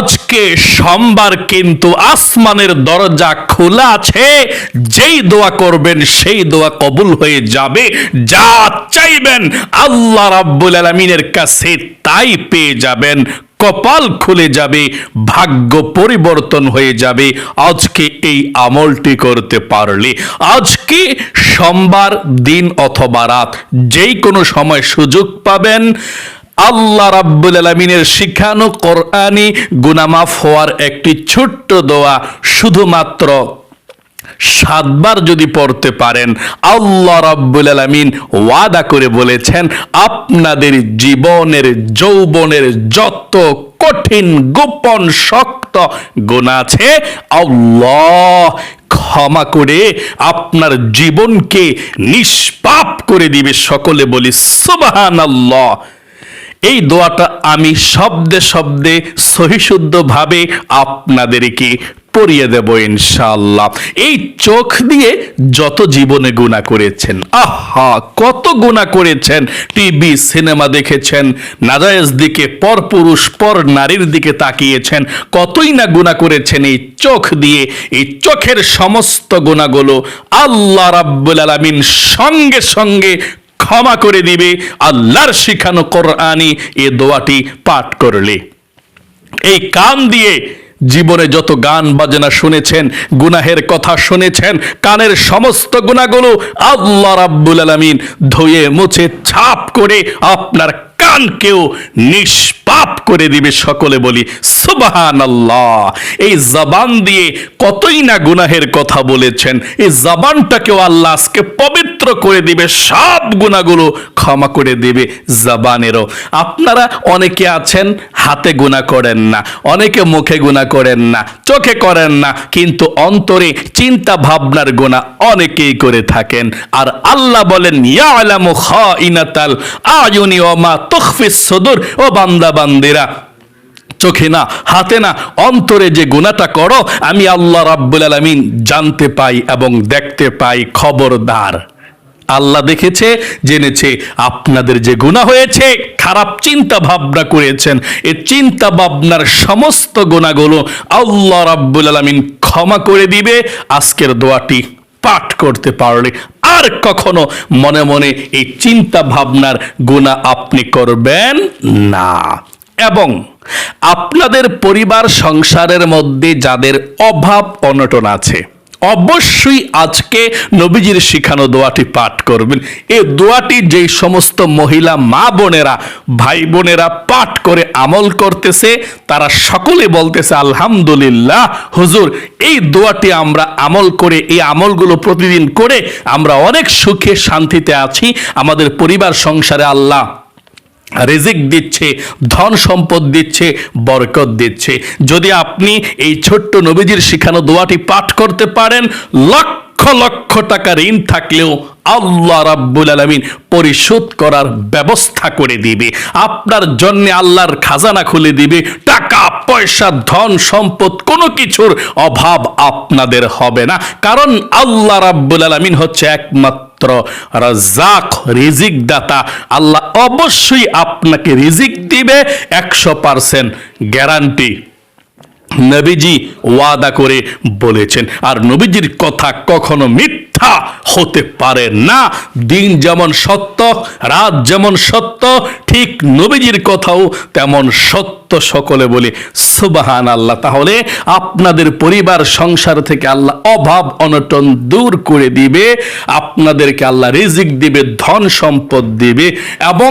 আজকে সোমবার কিন্তু আসমানের দরজা খোলা আছে। যেই দোয়া করবেন, সেই দোয়া কবুল হয়ে যাবে। যা চাইবেন আল্লাহ রাব্বুল আলামিনের কাছে তাই পেয়ে যাবেন। কপাল খুলে যাবে, ভাগ্য পরিবর্তন হয়ে যাবে। আজকে এই আমলটি করতে পারলে, আজকে সোমবার দিন অথবা রাত, যেই কোনো সময় সুযোগ পাবেন। আল্লাহ রাব্বুল আলমিনের শিখানো কোরআনি গুনামাফ হওয়ার একটি ছোট্ট দোয়া শুধুমাত্র সাতবার যদি পড়তে পারেন, আল্লাহ রাব্বুল আলামিন ওয়াদা করে বলেছেন, আপনাদের জীবনের, যৌবনের যত কঠিন, গোপন, শক্ত গুণা আছে, আল্লাহ ক্ষমা করে আপনার জীবনকে নিষ্পাপ করে দিবে। সকলে বলি, সুবহানাল্লাহ। এই দোয়াটা আমি শব্দে শব্দে সহিশুদ্ধভাবে আপনাদেরকে পড়িয়ে দেব ইনশাআল্লাহ। এই চোখ দিয়ে যত জীবনে গুণা করেছেন, আহা, কত গুণা করেছেন, টিভি, সিনেমা দেখেছেন, নাজায়েজ দিকে, পর পুরুষ, পর নারীর দিকে তাকিয়েছেন, কতই না গুণা করেছেন এই চোখ দিয়ে, এই চোখের সমস্ত গুণাগুলো আল্লাহ রাব্বুল আলামিন সঙ্গে সঙ্গে ক্ষমা করে দিবে। আল্লাহর শিখানো কোরআনি এ দোয়াটি পাঠ করলে। এই কান দিয়ে জীবনে যত গান বাজনা শুনেছেন, গুনাহের কথা শুনেছেন, কানের সমস্ত গুণাগুলো আল্লাহ রাব্বুল আলমিন ধুয়ে মুছে ছাপ করে আপনার কানকেও নিষ্পাপ করে দিবে সকলে বলি সুবাহান আল্লাহ এই জবান দিয়ে কতই না গুনাহের কথা বলেছেন। এই জবানটাকেও আল্লাহ আজকে পবিত্র করে দিবে, সব গুণাগুলো ক্ষমা করে দিবে জবানেরও। আপনারা অনেকে আছেন, হাতে গুণা করেন না, অনেকে মুখে গুণা করেন না, চোখে করেন না, কিন্তু অন্তরে চিন্তা ভাবনার গুণা অনেকেই করে থাকেন। আর আল্লাহ বলেন ইয়া ইয়ালামু খাইনাতাল আয়ুনি ওয়া মা তুখফিস সুদূর, ও বান্দা বান্দিরা। চোখে না, হাতে না, অন্তরে যে গুণাটা করো, আমি আল্লাহ রাব্বুল আলামিন জানতে পাই এবং দেখতে পাই, খবরদার। আল্লাহ দেখেছে, জেনেছে, আপনাদের যে গুণা হয়েছে, খারাপ চিন্তা ভাবনা করেছেন। এ চিন্তা ভাবনার সমস্ত গুণাগুলো আল্লাহ রাব্বুল আলামিন ক্ষমা করে দিবে। আজকের দোয়াটি পাঠ করতে পারলে আর কখনো মনে মনে এই চিন্তা ভাবনার গুণা আপনি করবেন না। এবং আপনাদের পরিবার সংসারের মধ্যে যাদের অভাব অনটন আছে অবশ্যই আজকে নবীজির শিখানো দোয়াটি পাঠ করবেন। এ দোয়াটি যেই সমস্ত মহিলা, মা বোনেরা, ভাই বোনেরা পাঠ করে আমল করতেছে, তারা সকলে বলতেছে, আলহামদুলিল্লাহ, হুজুর, এই দোয়াটি আমরা আমল করে, এই আমলগুলো প্রতিদিন করে আমরা অনেক সুখে শান্তিতে আছি। আমাদের পরিবার, সংসারে আল্লাহ রিজিক দিচ্ছে, ধন সম্পদ দিচ্ছে, বরকত দিচ্ছে। যদি আপনি এই ছোট্ট নবীজির শিখানো দোয়াটি পাঠ করতে পারেন, লক্ষ লক্ষ টাকা ঋণ থাকলেও আল্লাহ রাব্বুল আলামিন পরিশোধ করার ব্যবস্থা করে দিবে। আপনার জন্য আল্লাহর খাজানা খুলে দিবে। টাকা, পয়সা, ধন সম্পদ কোনো কিছুর অভাব আপনাদের হবে না। কারণ আল্লাহ রাব্বুল আলামিন হচ্ছে একমাত্র মাত্র রাজাক রিজিক দাতা। আল্লাহ অবশ্যই আপনাকে রিজিক দিবে, একশো পার্সেন্ট গ্যারান্টি নবীজি ওয়াদা করে বলেছেন। আর নবীজির কথা কখনো মিথ্যা হতে পারে না। দিন যেমন সত্য, রাত যেমন সত্য, ঠিক নবীজির কথাও তেমন সত্য সকলে বলি সুবাহান আল্লাহ তাহলে আপনাদের পরিবার, সংসার থেকে আল্লাহ অভাব, অনটন দূর করে দিবে, আপনাদেরকে আল্লাহ রিজিক দিবে, ধন সম্পদ দিবে, এবং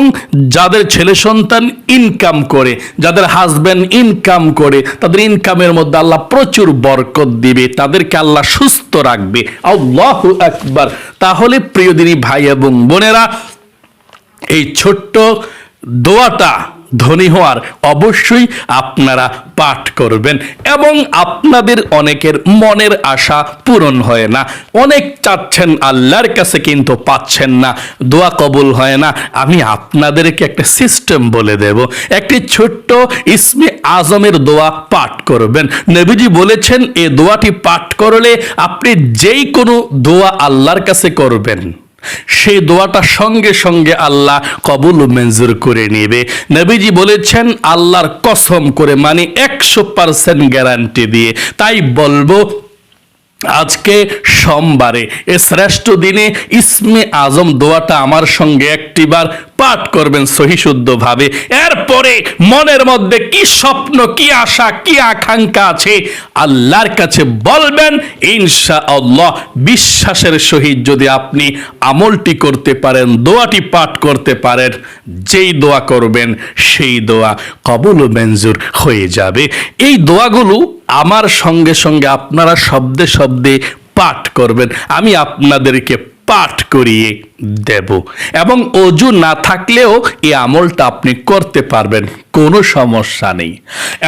যাদের ছেলে সন্তান ইনকাম করে, যাদের হাজব্যান্ড ইনকাম করে, তাদের ইনকামের মধ্যে আল্লাহ প্রচুর বরকত দিবে, তাদেরকে আল্লাহ সুস্থ রাখবে। আল্লাহ একবার। তাহলে প্রিয় দিনী ভাই এবং বোনেরা এই ছোট্ট দোয়াটা ধনী হওয়ার অবশ্যই আপনারা পাঠ করবেন এবং আপনাদের অনেকের মনের আশা পূরণ হয় না। অনেক চাচ্ছেন আল্লাহর কাছে কিন্তু পাচ্ছেন না। দোয়া কবুল হয় না। আমি আপনাদেরকে একটা সিস্টেম বলে দেব। একটি ছোট্ট ইসমে আজমের দোয়া পাঠ করবেন। নবীজি বলেছেন, এ দোয়াটি পাঠ করলে আপনি যেই কোনো দোয়া আল্লাহর কাছে করবেন। সেই দোয়াটা সঙ্গে সঙ্গে আল্লাহ কবুল মঞ্জুর করে নেবে। নবীজি বলেছেন, আল্লাহর কসম করে মানে একশো পার্সেন্ট গ্যারান্টি দিয়ে। তাই বলব, আজকে সোমবারে, এ শ্রেষ্ঠ দিনে ইসমে আজম দোয়াটা আমার সঙ্গে একটিবার পাঠ করবেন সহিশুদ্ধভাবে এরপরে মনের মধ্যে কি স্বপ্ন, কি আশা, কি আকাঙ্ক্ষা আছে আল্লাহর কাছে বলবেন ইনশা আল্লাহ বিশ্বাসের সহিত যদি আপনি আমলটি করতে পারেন, দোয়াটি পাঠ করতে পারেন, যেই দোয়া করবেন সেই দোয়া কবুল মঞ্জুর হয়ে যাবে। এই দোয়াগুলো আমার সঙ্গে সঙ্গে আপনারা শব্দে শব্দে পাঠ করবেন। আমি আপনাদেরকে পাঠ করিয়ে দেব। এবং অজু না থাকলেও এই আমলটা আপনি করতে পারবেন, কোনো সমস্যা নেই।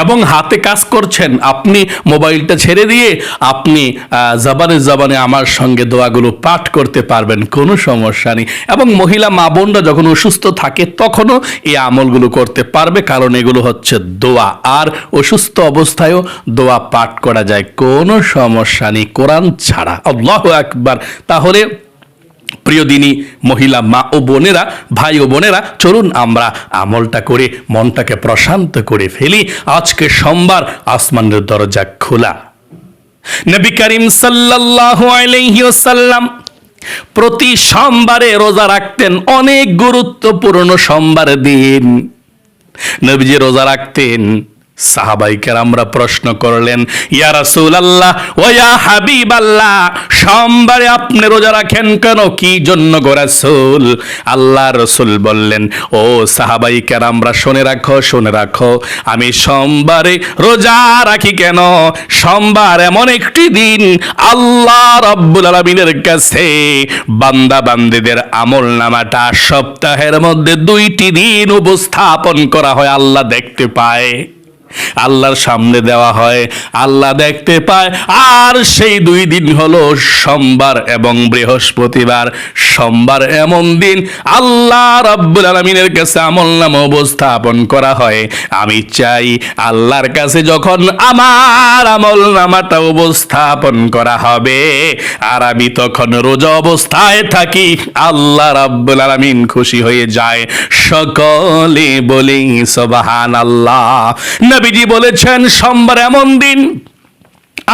এবং হাতে কাজ করছেন, আপনি মোবাইলটা ছেড়ে দিয়ে আপনি জবানে জবানে আমার সঙ্গে দোয়াগুলো পাঠ করতে পারবেন, কোনো সমস্যা নেই। এবং মহিলা মা বোনরা যখন অসুস্থ থাকে, তখনও এই আমলগুলো করতে পারবে, কারণ এগুলো হচ্ছে দোয়া। আর অসুস্থ অবস্থায়ও দোয়া পাঠ করা যায়, কোনো সমস্যা নেই, কোরআন ছাড়া। আল্লাহ একবার তাহলে প্রিয় দিনী, মহিলা মা ও বোনেরা, ভাই ও বোনেরা, চলুন আমরা আমলটা করে, মনটাকে প্রশান্ত করে ফেলি। আজকে সোমবার আসমানের দরজা খোলা। নবী করিম সাল্লাল্লাহু আলাইহি ওয়াসাল্লাম প্রতি সোমবারে রোজা রাখতেন অনেক গুরুত্বপূর্ণ সোমবার দিন। নবীজি রোজা রাখতেন। সাহাবাইকার আমরা প্রশ্ন করলেন, ইয়া রাসূল আল্লাহ ও ইয়া হাবিব আল্লাহ সোমবারে আপনি রোজা রাখেন কেন? কি জন্য গো আল্লাহ রসুল বললেন, ও সাহাবাইকার আমরা শুনে রাখো শুনে রাখো, আমি সোমবারে রোজা রাখি কেন? সোমবার এমন একটি দিন আল্লাহ রব্বুল আলমিনের কাছে বান্দা বান্দিদের আমল নামাটা সপ্তাহের মধ্যে দুইটি দিন উপস্থাপন করা হয়, আল্লাহ দেখতে পায়। আল্লাহর সামনে দেওয়া হয়, আল্লাহ দেখতে পায়, আর সেই দুই দিন হলো সোমবার এবং বৃহস্পতিবার। সোমবার এমন দিন, আল্লাহ রাব্বুল আলমিনের কাছে আমল নাম উপস্থাপন করা হয়। আমি চাই আল্লাহর কাছে যখন আমার আমল নামাটা উপস্থাপন করা হবে, আর আমি তখন রোজা অবস্থায় থাকি, আল্লাহ রাব্বুল আলামিন খুশি হয়ে যায়। সকলে বলি আল্লাহ নবীজি বলেছেন, সোমবার এমন দিন।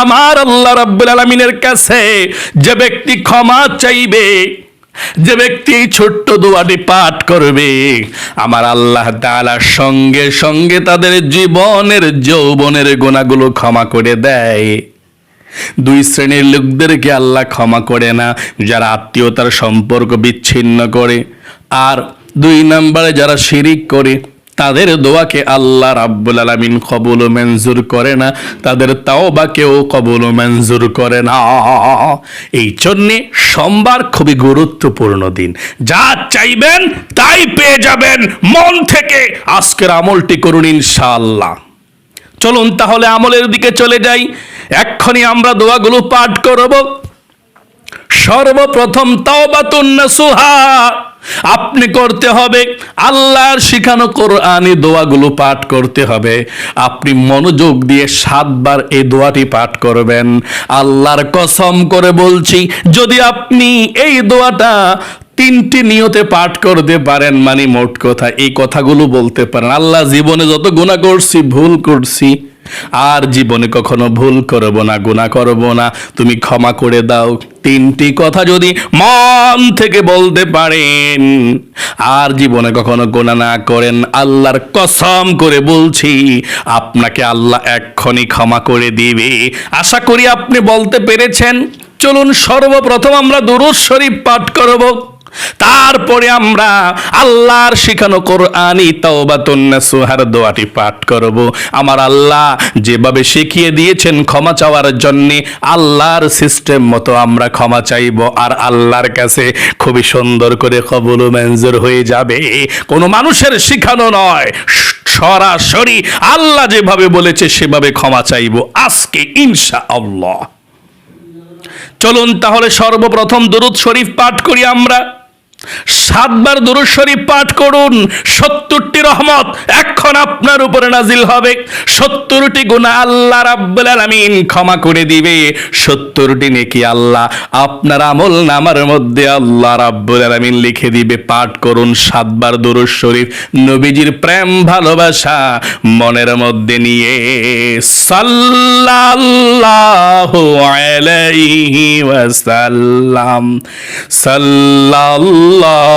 আমার আল্লাহ রাব্বুল আলামিনের কাছে যে ব্যক্তি ক্ষমা চাইবে, যে ব্যক্তি ছোট্ট দোয়াটি পাঠ করবে, আমার আল্লাহ তাআলা সঙ্গে সঙ্গে তাদের জীবনের, যৌবনের গুণাগুলো ক্ষমা করে দেয়। দুই শ্রেণির লোকদেরকে আল্লাহ ক্ষমা করে না, যারা আত্মীয়তার সম্পর্ক বিচ্ছিন্ন করে, আর দুই নম্বরে যারা শিরিক করে তাদের দোয়াকে আল্লাহ রাব্বুল আলামিন কবুল মঞ্জুর করে না। তাদের তাওবাকেও কবুল মঞ্জুর করে না। এই জন্যে সোমবার খুবই গুরুত্বপূর্ণ দিন। যা চাইবেন, তাই পেয়ে যাবেন। মন থেকে আজকের আমলটি করুন ইনশাআল্লাহ। চলুন তাহলে আমলের দিকে চলে যাই। এক্ষুনি আমরা দোয়াগুলো পাঠ করব। সর্বপ্রথম তাওবাতুন নাসুহা। আপনি করতে হবে আল্লাহর শিখানো কোরআনি দোয়াগুলো পাঠ করতে হবে। আপনি মনোযোগ দিয়ে সাতবার এই দোয়াটি পাঠ করবেন। আল্লাহর কসম করে বলছি, যদি আপনি এই দোয়াটা তিনটি নিয়তে পাঠ করতে পারেন মানে মোট কথা, এই কথাগুলো বলতে পারেন। আল্লাহ জীবনে যত গুণা করছি, ভুল করছি, আর জীবনে কখনো ভুল করব না গুণা করব না। তুমি ক্ষমা করে দাও। তিনটি কথা যদি মন থেকে বলতে পারেন, আর জীবনে কখনো গোনা না করেন, আল্লাহর কসম করে বলছি, আপনাকে আল্লাহ এক্ষণি ক্ষমা করে দিবে। আশা করি আপনি বলতে পেরেছেন। চলুন সর্বপ্রথম আমরা দুরুদ শরীফ পাঠ করব। তারপরে আমরা আল্লাহর শিখানো কোরআনি তাওবাতুন নাসুহার দোয়াটি পাঠ করব। আমার আল্লাহ যেভাবে শিখিয়ে দিয়েছেন ক্ষমা চাওয়ার জন্য, আল্লাহর সিস্টেম মতো আমরা ক্ষমা চাইব আর আল্লাহর কাছে খুবই সুন্দর করে কবুল মঞ্জুর হয়ে যাবে। কোনো মানুষের শিখানো নয়, সরাসরি আল্লাহ যেভাবে বলেছে সেভাবে ক্ষমা চাইব আজকে ইনশা আল্লাহ চলুন তাহলে সর্বপ্রথম দুরুদ শরীফ পাঠ করি আমরা। 是。সাতবার দুরুদ শরীফ পাঠ করুন, সত্তরটি রহমত এখন আপনার উপরে নাজিল হবে। সত্তরটি গুণা আল্লাহ রাব্বুল আলামিন ক্ষমা করে দিবে। সত্তরটি নেকি আল্লাহ আপনার আমল নামার মধ্যে আল্লাহ রাব্বুল আলামিন লিখে দিবে। পাঠ করুন সাতবার দুরুদ শরীফ। নবীজির প্রেম, ভালোবাসা মনের মধ্যে নিয়ে সাল্লাল্লাহু আলাইহি ওয়াসাল্লাম। সাল্লাল্লাহু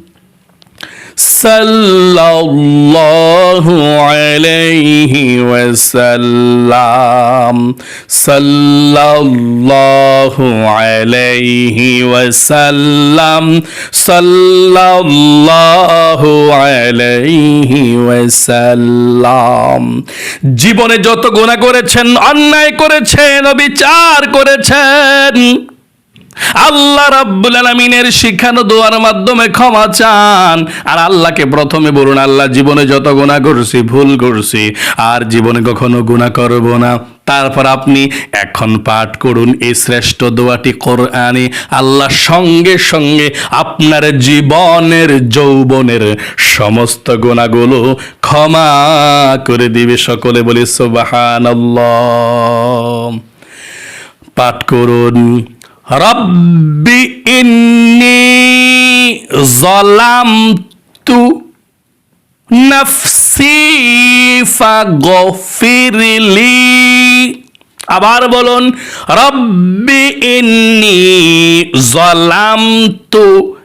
সাল্লাল্লাহু আলাইহি ওয়াসাল্লাম। সাল্লাল্লাহু আলাইহি ওয়াসাল্লাম। সাল্লাল্লাহু আলাইহি ওয়াসাল্লাম। জীবনে যত গুনাহ করেছেন, অন্যায় করেছেন, অবিচার করেছেন আল্লাহ রাব্বুল আলামিনের শিখানো দোয়ার মাধ্যমে ক্ষমা চান। আর আল্লাহকে প্রথমে বলুন, আল্লাহ জীবনে যত গুনাহ করছি, ভুল করছি, আর জীবনে কখনো গুনাহ করব না। তারপর আপনি এখন পাঠ করুন এই শ্রেষ্ঠ দোয়াটি কোরআনে। আল্লাহ সঙ্গে সঙ্গে আপনার জীবনের, যৌবনের সমস্ত গুণাগুলো ক্ষমা করে দিবে। সকলে বলি, সুবহানাল্লাহ। পাঠ করুন। রব্বি ইন্নি জলামতু নফসি ফাগফিরলি। আবার বলুন রব্বি ইন্নি জলামতু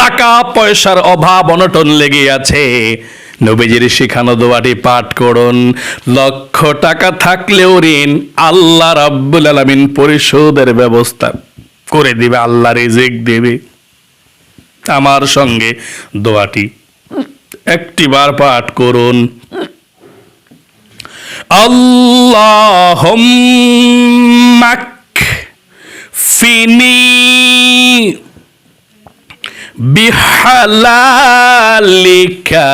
টাকা পয়সার অভাব অনটন লেগে আছে নবীজির শিখানো দোয়াটি পাঠ করুন। লক্ষ টাকা থাকলেও ঋণ আল্লাহ রাব্বুল আলামিন পরিশোধের ব্যবস্থা করে দিবে, আল্লাহ রিজিক দেবে। আমার সঙ্গে দোয়াটি একটিবার পাঠ করুন। আল্লাহুম্মা ফিনি বিহালালিকা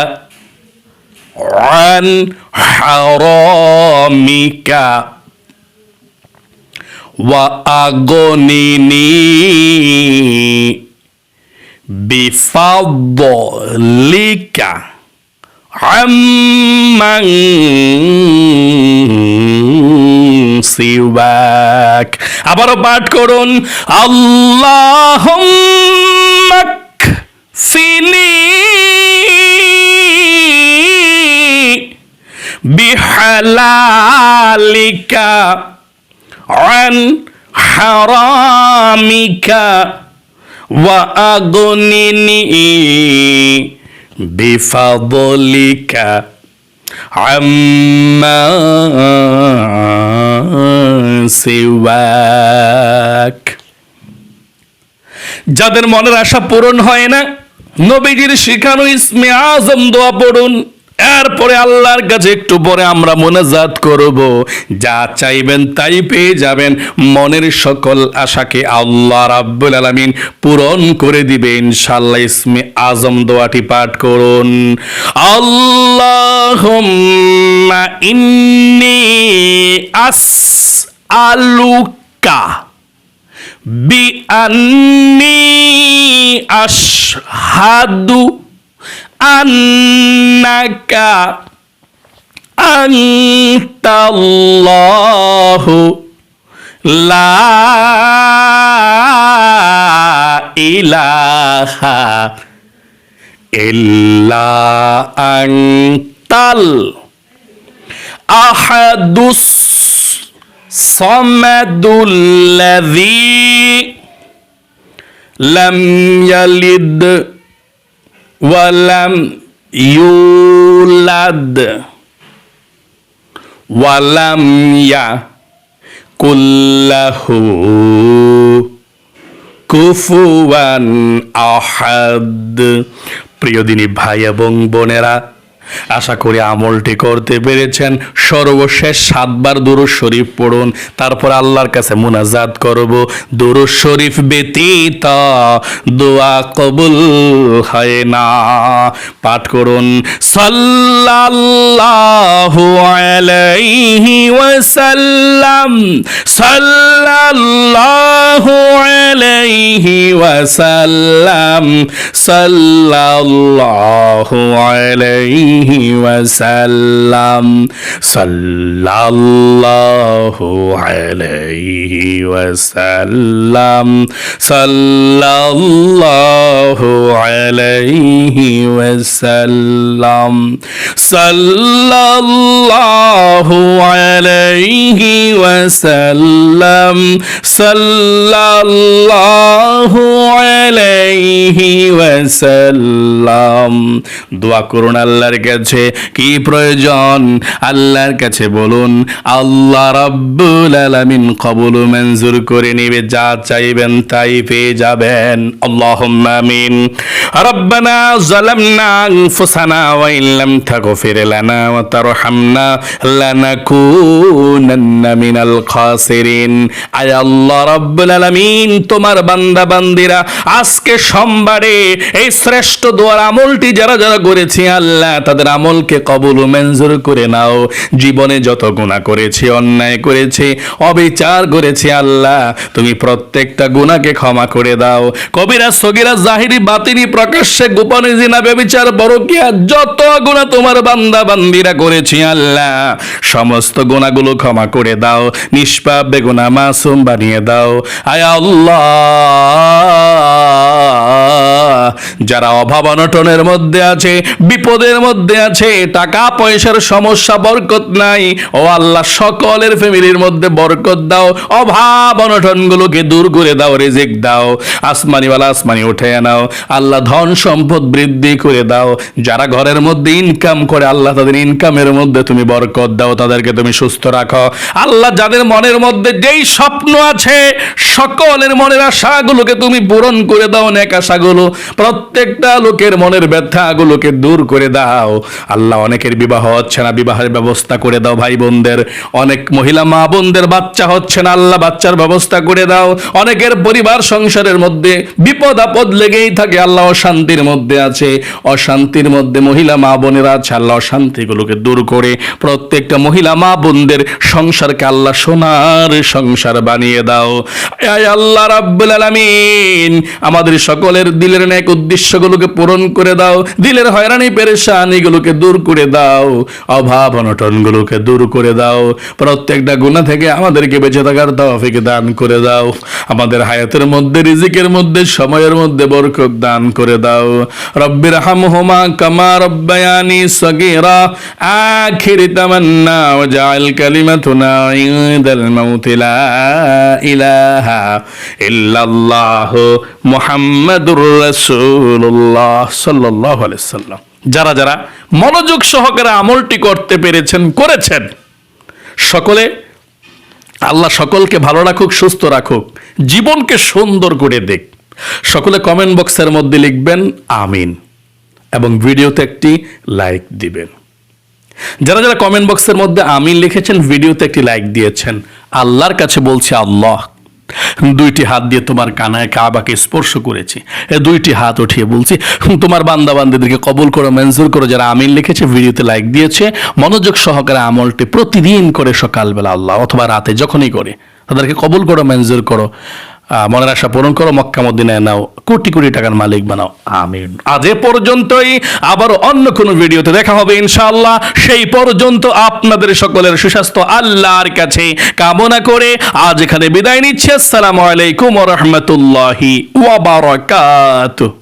عن حرامك وأغنني بفضلك عمن সিওয়াক আবারও পাঠ করুন আল্লাহ ফিনি بحلالك عن حرامك وأغنني بفضلك عما سواك যাদের মনের আশা পূরণ হয় না নবীজির শিখানো ইসমে আজম দোয়া পড়ুন। এরপরে আল্লাহর কাছে একটু পরে আমরা মোনাজাত করব। যা চাইবেন তাই পেয়ে যাবেন। মনের সকল আশাকে আল্লাহ রাব্বুল আলামিন পূরণ করে দিবে। ইনশাআল্লাহ ইসমে আজম দোয়াটি পাঠ করুন। আল্লাহুম্মা ইন্নি আসআলুকা বিআন্নী আশহাদু আন্নাকা আনতাল্লাহু লা ইলাহা ইল্লা আনতাল আহাদুস সামাদুল্লাযী লাম ইয়ালিদ ওয়ালাম ইউলাদ ওয়ালাম ইয়া কুল্লাহু কুফুয়ান আহাদ প্রিয় দিনী ভাই এবং বোনেরা আশা করি আমলটি করতে পেরেছেন। সর্বশেষ সাতবার দুরুজ শরীফ পড়ুন, তারপর আল্লাহর কাছে মুনাজাত করব। দুরুজ শরীফ ব্যতীত দোয়া কবুল হয় না। পাঠ করুন, সাল্লাল্লাহু আলাইহি ওয়াসাল্লাম, সাল্লাল্লাহু আলাইহি ওয়াসাল্লাম, সাল্লাল্লাহু আলাইহি ওয়াসাল্লাম, সাল্লাল্লাহু আলাইহি ওয়াসাল্লাম, সাল্লাল্লাহু আলাইহি ওয়াসাল্লাম, সাল্লাল্লাহু আলাইহি ওয়াসাল্লাম, সাল্লাল্লাহু আলাইহি ওয়াসাল্লাম। দোয়া করুন আল্লাহর কাছে কি প্রয়োজন? আল্লাহর কাছে বলুন, আল্লাহ রাব্বুল আলামিন কবুল মঞ্জুর করে নেবে, যা চাইবেন তাই পেয়ে যাবেন। আল্লাহুম্মা আমিন। রব্বানা যালামনা আনফুসানা ওয়া ইন লাম তাগফির লানা ওয়া তারহামনা লানাকুনান্না মিনাল খাসিরিন। আয় আল্লাহ রাব্বুল আলামিন, তোমার বান্দা বান্দিরা, আজকে সোমবারে এই শ্রেষ্ঠ দোয়ার আমলটি যারা যারা করেছি, আল্লাহ তাদের আমলকে কবুল ও মঞ্জুর করে নাও। জীবনে যত গুণা করেছে, অন্যায় করেছে, অবিচার করেছি আল্লাহ, তুমি প্রত্যেকটা গুণাকে ক্ষমা করে দাও। কবিরা, সগিরা, জাহিরি, বাতিনি, প্রকাশ্যে, গোপনে, জিনা বেবিচার বড়কিয়া যত গুণা তোমার বান্দা, বান্দিরা করেছি আল্লাহ, সমস্ত গুণাগুলো ক্ষমা করে দাও। নিষ্পাপ, বেগুনা, মাসুম বানিয়ে দাও। আয় আল্লাহ, যারা অভাব অনটনের মধ্যে আছে, বিপদের মধ্যে আছে, টাকা পয়সার সমস্যা, বরকত নাই। ও আল্লাহ, সকলের ফ্যামিলির মধ্যে বরকত দাও। অভাব অনটনগুলোকে দূর করে দাও, রেজেক দাও। আসমানিওয়ালা আসমানি উঠে নাও। আল্লাহ ধন সম্পদ বৃদ্ধি করে দাও। যারা ঘরের মধ্যে ইনকাম করে, আল্লাহ তাদের ইনকামের মধ্যে তুমি বরকত দাও, তাদেরকে তুমি সুস্থ রাখো। আল্লাহ যাদের মনের মধ্যে যেই স্বপ্ন আছে, সকলের মনের আশাগুলোকে তুমি পূরণ করে দাও, নেক আশাগুলো। প্রত্যেকটা লোকের মনের ব্যথাগুলোকে দূর করে দাও। আল্লাহ অনেকের বিবাহ হচ্ছে না, বিবাহের ব্যবস্থা করে দাও ভাই বোনদের অনেক মহিলা মা বোনদের বাচ্চা হচ্ছে না, আল্লাহ বাচ্চার ব্যবস্থা করে দাও। অনেকের পরিবার, সংসারের মধ্যে বিপদ আপদ লেগেই থাকে, আল্লাহ অশান্তির মধ্যে আছে। অশান্তির মধ্যে মহিলা মা বোনেরা আছে, আল্লাহ অশান্তিগুলোকে দূর করে। প্রত্যেকটা মহিলা মা বোনদের সংসারকে আল্লাহ সোনার সংসার বানিয়ে দাও। আল্লাহ রাব্বুল আলামিন, আমাদের সকলের দিলের ন্যাক উদ্দেশ্যগুলোকে পূরণ করে দাও। দিলের হয়রানি, পেরেশান এগুলোকে দূর করে দাও, অভাব অনটনগুলোকে দূর করে দাও। প্রত্যেকটা গুণা থেকে আমাদেরকে বেঁচে থাকার তৌফিক দান করে দাও। আমাদের হায়াতের মধ্যে, রিজিকের মধ্যে, সময়ের মধ্যে বরকত দান করে দাও। রব্বির হামহুমা কামা রব্বায়ানি সগীরা। আখির তামান্না ওয়াজআল কালিমাতুনা ইনদাল মাউত লা ইলাহা ইল্লাল্লাহ মুহাম্মাদুর রাসূলুল্লাহ সাল্লাল্লাহু আলাইহি সাল্লাম। যারা যারা মনোযোগ সহকারে আমলটি করতে পেরেছেন, করেছেন। সকলে, আল্লাহ সকলকে ভালো রাখুক, সুস্থ রাখুক, জীবনকে সুন্দর করে দেখ সকলে কমেন্ট বক্সের মধ্যে লিখবেন, আমিন। এবং ভিডিওতে একটি লাইক দিবেন। যারা যারা কমেন্ট বক্সের মধ্যে আমিন লিখেছেন, ভিডিওতে একটি লাইক দিয়েছেন, আল্লাহর কাছে বলছে আল্লাহ দুইটি হাত দিয়ে তোমার কানায় কাবাকে স্পর্শ করেছি। দুইটি হাত উঠিয়ে বলছি, তোমার বান্দা বান্দিদেরকে কবল করো মেনজুর করো, যারা আমিন লিখেছে, ভিডিওতে লাইক দিয়েছে, মনোযোগ সহকারে আমলটি প্রতিদিন করে সকালবেলা আল্লাহ, অথবা রাতে যখনই করে, তাদেরকে কবল করো মেনজুর করো। মনের আশা পূরণ করো মক্কা মদিনায় নাও কোটি কোটি টাকার মালিক বানাও। আমিন। আজ এ পর্যন্তই আবার অন্য কোন ভিডিওতে দেখা হবে ইনশাআল্লাহ। সেই পর্যন্ত আপনাদের সকলের সুস্বাস্থ্য আল্লাহর কাছে কামনা করে আজ এখানে বিদায় নিচ্ছে। আসসালামু আলাইকুম ওয়া রাহমাতুল্লাহি ওয়া বারাকাতুহু।